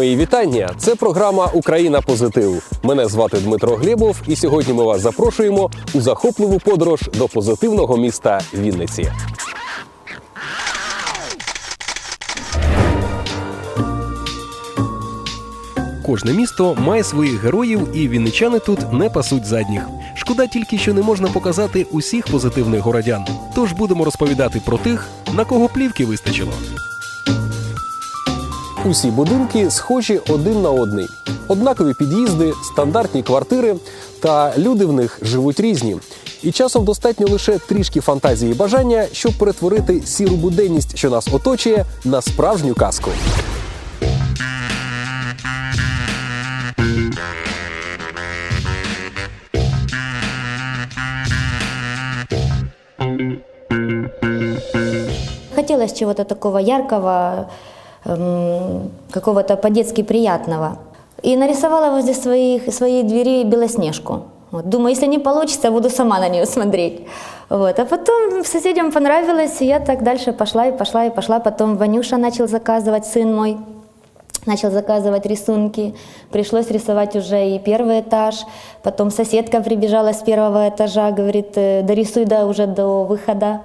Мої вітання! Це програма Україна Позитив. Мене звати Дмитро Глєбов, і сьогодні ми вас запрошуємо у захопливу подорож до позитивного міста Вінниці. Кожне місто має своїх героїв, і вінничани тут не пасуть задніх. Шкода тільки, що не можна показати усіх позитивних городян. Тож будемо розповідати про тих, на кого плівки вистачило. Усі будинки схожі один на одний. Однакові під'їзди, стандартні квартири, та люди в них живуть різні. І часом достатньо лише трішки фантазії і бажання, щоб перетворити сіру буденність, що нас оточує, на справжню казку. Хотелось чего-то такого яркого, эм, какого-то по-детски приятного. И нарисовала возле своих, своей двери Белоснежку. Вот. Думаю, если не получится, буду сама на нее смотреть. Вот. А потом соседям понравилось, и я так дальше пошла и пошла и пошла. Потом Ванюша начал заказывать, сын мой начал заказывать рисунки. Пришлось рисовать уже и первый этаж. Потом соседка прибежала с первого этажа, говорит, «Э, дорисуй да уже до выхода.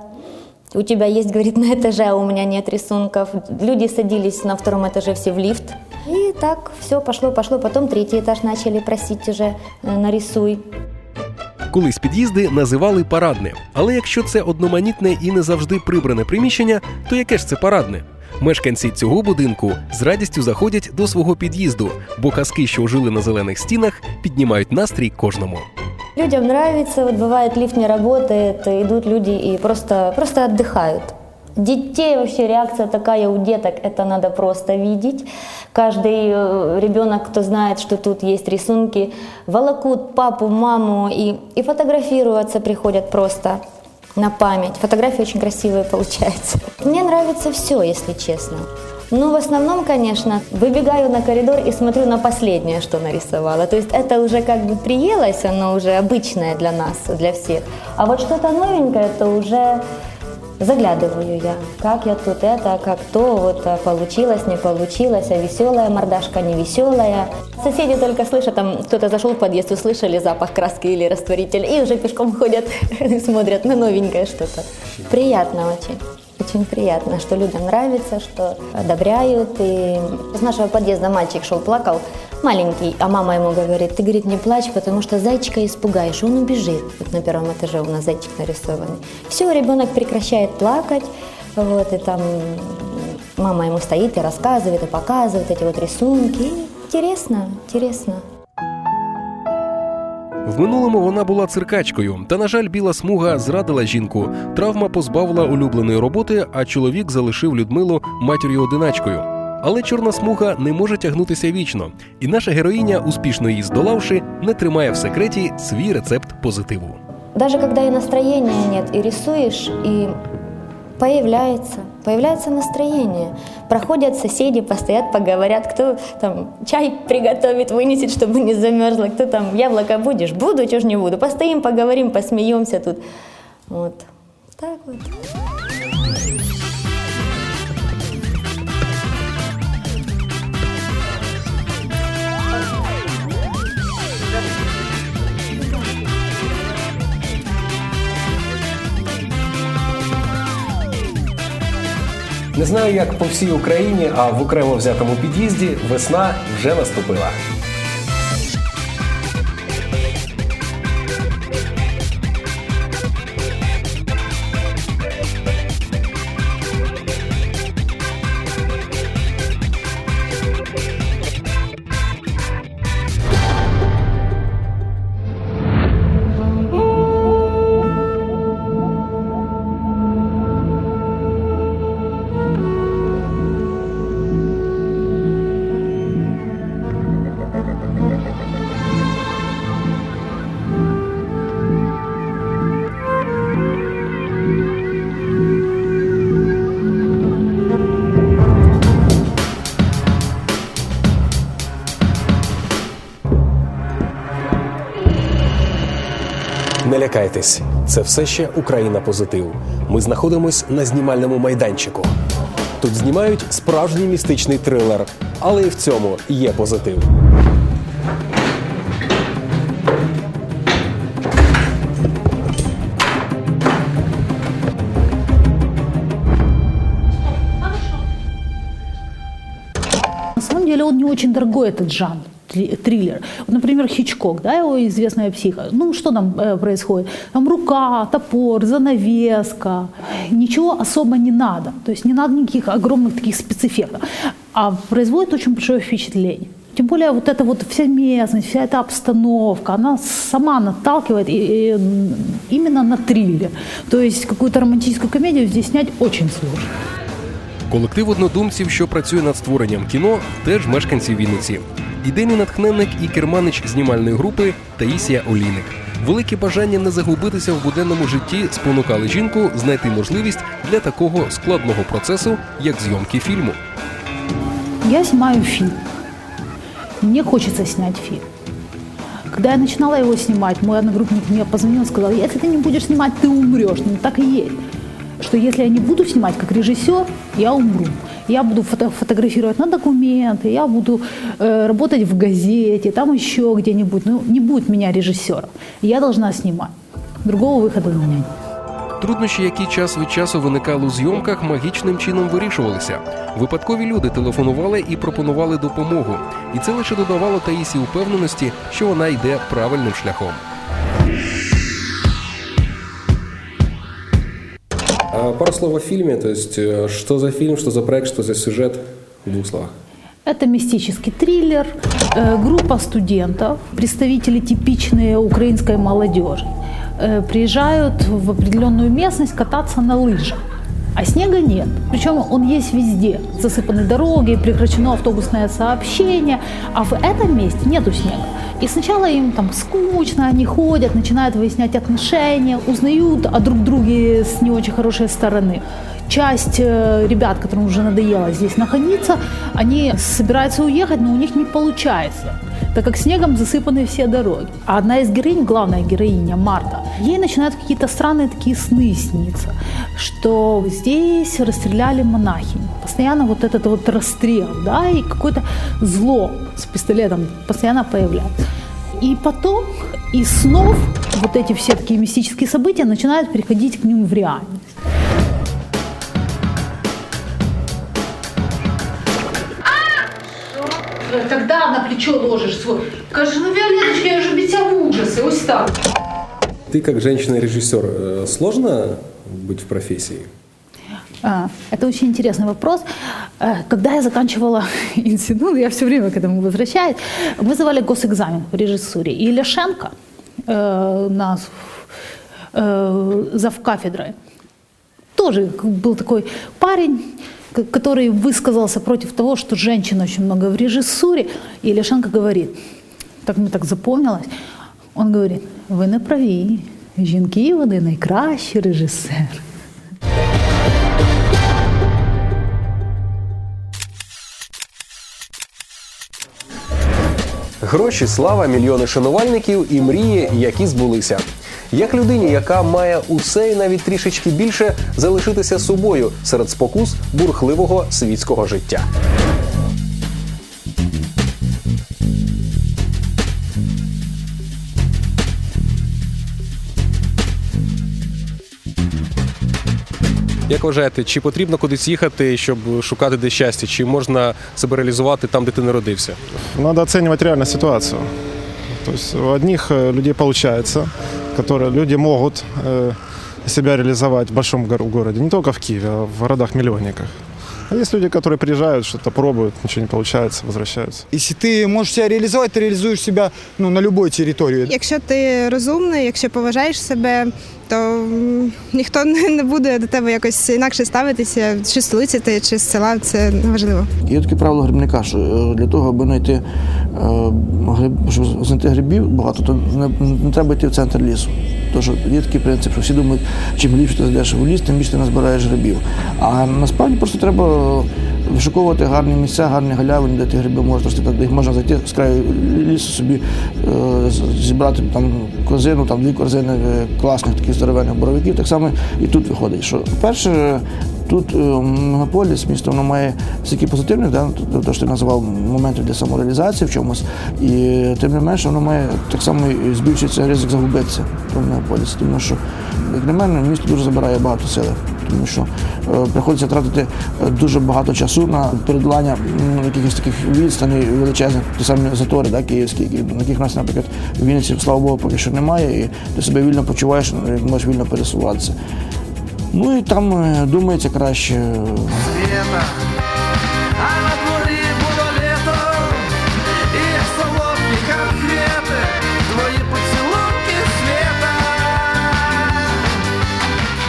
У тебя есть, говорит, на этаже, а у меня нет рисунков. Люди садились на втором этаже все в лифт. И так все пошло, пошло. Потом третий этаж начали просить уже э, нарисуй. Колись під'їзди називали парадне. Але якщо це одноманітне і не завжди прибране приміщення, то яке ж це парадне? Мешканці цього будинку з радістю заходять до свого під'їзду, бо казки, що жили на зелених стінах, піднімають настрій кожному. Людям нравится, вот бывает лифт не работает, идут люди и просто, просто отдыхают. Детей вообще реакция такая у деток, это надо просто видеть. Каждый э, ребенок, кто знает, что тут есть рисунки, волокут папу, маму и, и фотографироваться приходят просто на память. Фотографии очень красивые получаются. Мне нравится все, если честно. Ну, в основном, конечно, выбегаю на коридор и смотрю на последнее, что нарисовала. То есть это уже как бы приелось, оно уже обычное для нас, для всех. А вот что-то новенькое, это уже заглядываю я. Как я тут это, как то, вот а, получилось, не получилось, а веселая мордашка, не веселая. Соседи только слышат, там кто-то зашел в подъезд, услышали запах краски или растворителя, и уже пешком ходят смотрят на новенькое что-то. Приятно очень. Очень приятно, что людям нравится, что одобряют. И с нашего подъезда мальчик шел, плакал, маленький, а мама ему говорит, ты, говорит, не плачь, потому что зайчика испугаешь, он убежит. Вот на первом этаже у нас зайчик нарисованный. Все, ребенок прекращает плакать, вот, и там мама ему стоит и рассказывает, и показывает эти вот рисунки. И интересно, интересно. В минулому вона була циркачкою, та, на жаль, біла смуга зрадила жінку. Травма позбавила улюбленої роботи, а чоловік залишив Людмилу матір'ю одиначкою. Але чорна смуга не може тягнутися вічно, і наша героїня, успішно її здолавши, не тримає в секреті свій рецепт позитиву. Даже когда и настроения нет, и рисуешь, и появляется, появляется настроение. Проходят соседи, постоят, поговорят, кто там чай приготовит, вынесет, чтобы не замерзло, кто там яблоко будешь, буду, чего ж не буду. Постоим, поговорим, посмеемся тут. Вот. Так вот. Не знаю, як по всій Україні, а в окремо взятому під'їзді весна вже наступила. Не лякайтесь, це все ще Україна позитив. Ми знаходимось на знімальному майданчику. тут знімають справжній містичний трилер, але і в цьому є позитив. На самом деле он не очень дорогой, этот жанр триллер. Вот, например, Хичкок, да, его известная психа. Ну, что там э, происходит? Там рука, топор, занавеска. Ничего особо не надо. То есть не надо никаких огромных таких спецэффектов. А производит очень большое впечатление. Тем более вот эта вот вся местность, вся эта обстановка, она сама наталкивает и- и, м, именно на триллер. То есть какую-то романтическую комедию здесь снять очень сложно. Колектив однодумців, що працює над створенням кіно, теж мешканці Вінниці. Ідейний натхненник і керманич знімальної групи Таїсія Олійник. Велике бажання не загубитися в буденному житті спонукали жінку знайти можливість для такого складного процесу, як зйомки фільму. Я снимаю фильм. Мне хочется снять фильм. Когда я начинала его снимать, мой одногруппник мне позвонил и сказал, если ты не будешь снимать, ты умрешь. Ну так и есть Что если я не буду снимать как режиссер, я умру. Я буду фото- фотографировать на документы, я буду э, работать в газете, там еще где-нибудь. Ну, не будет меня режиссера. Я должна снимать. Другого выхода у меня нет. Труднощі, які час від часу виникали у зйомках, магічним чином вирішувалися. Випадкові люди телефонували і пропонували допомогу. І це лише додавало Таїсі упевненості, що вона йде правильним шляхом. А пару слов о фильме, то есть э, что за фильм, что за проект, что за сюжет в двух словах. Это мистический триллер, э, группа студентов, представители типичной украинской молодежи, э, приезжают в определенную местность кататься на лыжах. А снега нет. Причем он есть везде. Засыпаны дороги, прекращено автобусное сообщение. А в этом месте нету снега. И сначала им там скучно, они ходят, начинают выяснять отношения, узнают о друг друге с не очень хорошей стороны. Часть э, ребят, которым уже надоело здесь находиться, они собираются уехать, но у них не получается, так как снегом засыпаны все дороги. А одна из героинь, главная героиня Марта, ей начинают какие-то странные такие сны сниться, что здесь расстреляли монахинь. Постоянно вот этот вот расстрел, да, и какое-то зло с пистолетом постоянно появляется. И потом из снов вот эти все такие мистические события начинают переходить к ним в реальность. На плечо ложишь свой, скажешь, ну, Виолеточка, я же биться в ужасы, ось так. Ты как женщина-режиссер, э, сложно быть в профессии? А, Это очень интересный вопрос. Э, Когда я заканчивала институт, я все время к этому возвращаюсь, мы сдавали госэкзамен в режиссуре. И Ляшенко, э, нас э, завкафедрой, тоже был такой парень, который высказался против того, что женщин очень много в режиссуре. И Ляшенко говорит, так мне так запомнилось, он говорит, ви не праві, жінки вони найкращі режисери. Гроші, слава, мільйони шанувальників і мрії, які збулися. Як людині, яка має усе і навіть трішечки більше залишитися собою серед спокус бурхливого світського життя. Як вважаєте, чи потрібно кудись їхати, щоб шукати де щастя? Чи можна себе реалізувати там, де ти народився? Надо оценивать реально ситуацию. То есть у одних э, людей получается, которые люди могут э, себя реализовать в большом гор- городе, не только в Киеве, а в городах-миллионниках. А есть люди, которые приезжают, что-то пробуют, ничего не получается, возвращаются. Если ты можешь себя реализовать, ты реализуешь себя ну, на любой территории. Якщо ти розумний, якщо поважаєш себе, то м, ніхто не не буде до тебе якось інакше ставитися, чи з столиці ти, чи з села, це не важливо. Є таке правило грибника, що е, для того, аби знайти, е, гриб, щоб знайти грибів багато, то не, не треба йти в центр лісу. Що є такий принцип, що всі думають, чим ліпше ти зайдеш в ліс, тим більше ти назбираєш грибів. А насправді просто треба вишуковувати гарні місця, гарні галявини, де ті гриби можна рости, де їх можна зайти з краю лісу собі е, зібрати там корзину, там дві корзини е, класних таких здоровенних боровиків. Так само і тут виходить, що перше Тут е, мегаполіс, місто воно має стільки позитивних, да, то, що ти називав моментів для самореалізації в чомусь, і тим не менше воно має так само і збільшується ризик загубитися в мегаполісі. Тому що, як на мене, місто дуже забирає багато сили. Тому що е, приходиться тратити е, дуже багато часу на передолання якихось таких відстаней величезних, ті самі затори, да, київські, на яких нас, наприклад, в Вінниці, слава Богу, поки що немає, і ти себе вільно почуваєш, е, можеш вільно пересуватися. Ну і там е, думається краще. света, а на дворі було літо, і солодкі конфети, твої поцілунки света.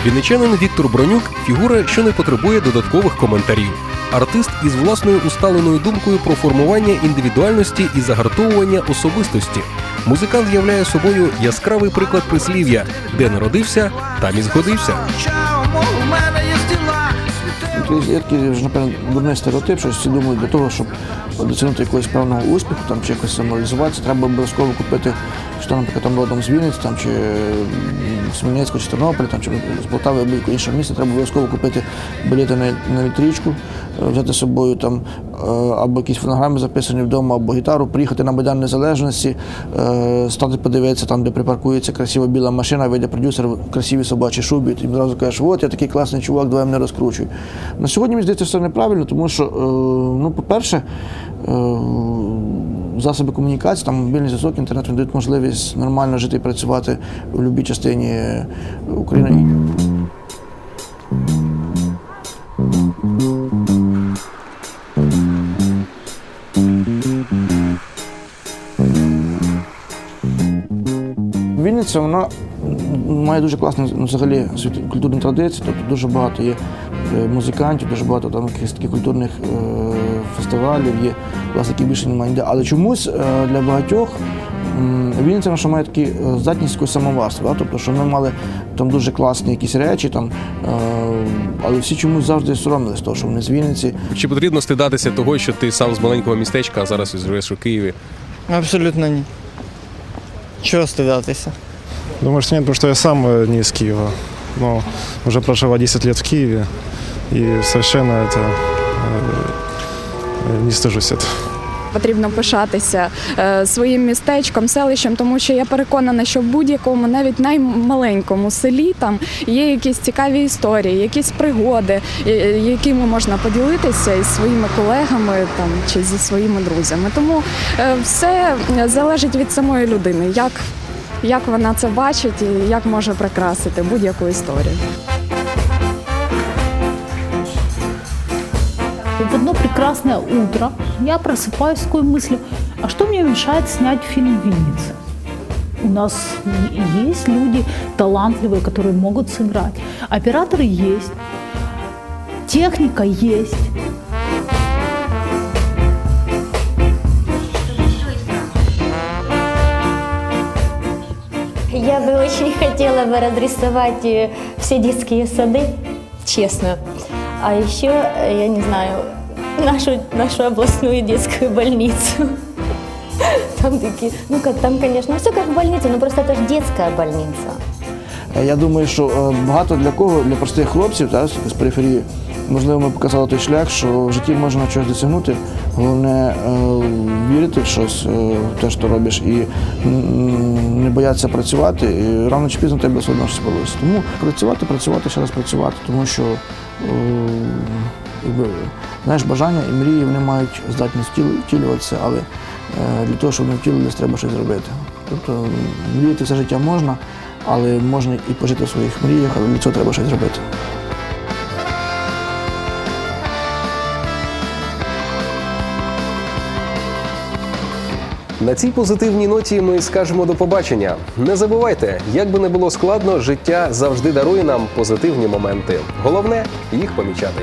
Вінничанин Віктор Бронюк фігура, що не потребує додаткових коментарів. Артист із власною усталеною думкою про формування індивідуальності і загартовування особистості. Музикант являє собою яскравий приклад прислів'я, де народився, там і згодився. У мене Є такий вже, напевно, дурний стереотип, що всі думають для того, щоб досягнути якогось певного успіху там, чи якось самореалізуватися, треба обов'язково купити, що, наприклад, там родом з Вінниці, там, чи з Хмельницького, чи Тернополя, там, чи з Полтави, або іншого міста, треба обов'язково купити білети на, на електричку, е, взяти з собою там е, або якісь фонограми записані вдома, або гітару, приїхати на Майдан Незалежності, е, стати подивитися там, де припаркується красива біла машина, вийде продюсер в красивій собачій шубі, і одразу кажеш, от я такий класний чувак, давай мене розкручуй. На сьогодні мені здається, все неправильно, тому що, ну, по-перше, засоби комунікації, там мобільний зв'язок, інтернет дають можливість нормально жити і працювати в будь-якій частині України. Вінниця вона має дуже класні ну, взагалі культурні традиції, тобто дуже багато є е, музикантів, дуже багато там якихось таких культурних е, фестивалів є, власне, яких більше немає ніде. Але чомусь е, для багатьох м, Вінниця наша має такі е, здатність якогось самоварства, да? тобто, що ми мали там дуже класні якісь речі, там, е, але всі чомусь завжди соромились того, що вони з Вінниці. Чи потрібно стидатися того, що ти сам з маленького містечка, а зараз живеш у Києві? Абсолютно ні. Чого стидатися? Думаю, что нет, потому что я сам э, не из Киева. Но уже прожила 10 лет в Киеве. И совершенно это э, не стыжусь. Потрібно пишатися е, своїм містечком, селищем, тому що я переконана, що в будь-якому, навіть наймаленькому селі, там є якісь цікаві історії, якісь пригоди, е, е, якими можна поділитися із своїми колегами там чи зі своїми друзями. Тому все залежить від самої людини, як, як вона це бачить і як може прикрасити будь-яку історію. Прекрасное утро я просыпаюсь с такой мыслью, а что мне мешает снять фильм «Винница»? У нас есть люди талантливые, которые могут сыграть. Операторы есть, техника есть. Я бы очень хотела бы разрисовать э, все детские сады, честно. А еще, э, я не знаю, нашу, нашу областную детскую больницу. Там такие, ну как там, конечно, все как в больнице, но просто это же детская больница. Я думаю, що е, багато для кого, для простих хлопців та, з периферії, можливо, ми показали той шлях, що в житті можна чогось досягнути. Головне е, вірити в щось, е, те, що робиш, і не боятися працювати. І рано чи пізно тебе все одно щось. Тому працювати, працювати, ще раз працювати, тому що е, знаєш, бажання і мрії вони мають здатність втілю- втілюватися, але е, для того, щоб вони втілилися, треба щось зробити. Тобто мріяти все життя можна, але можна і пожити в своїх мріях, але для цього треба щось зробити. На цій позитивній ноті ми скажемо до побачення. Не забувайте, як би не було складно, життя завжди дарує нам позитивні моменти. Головне їх помічати.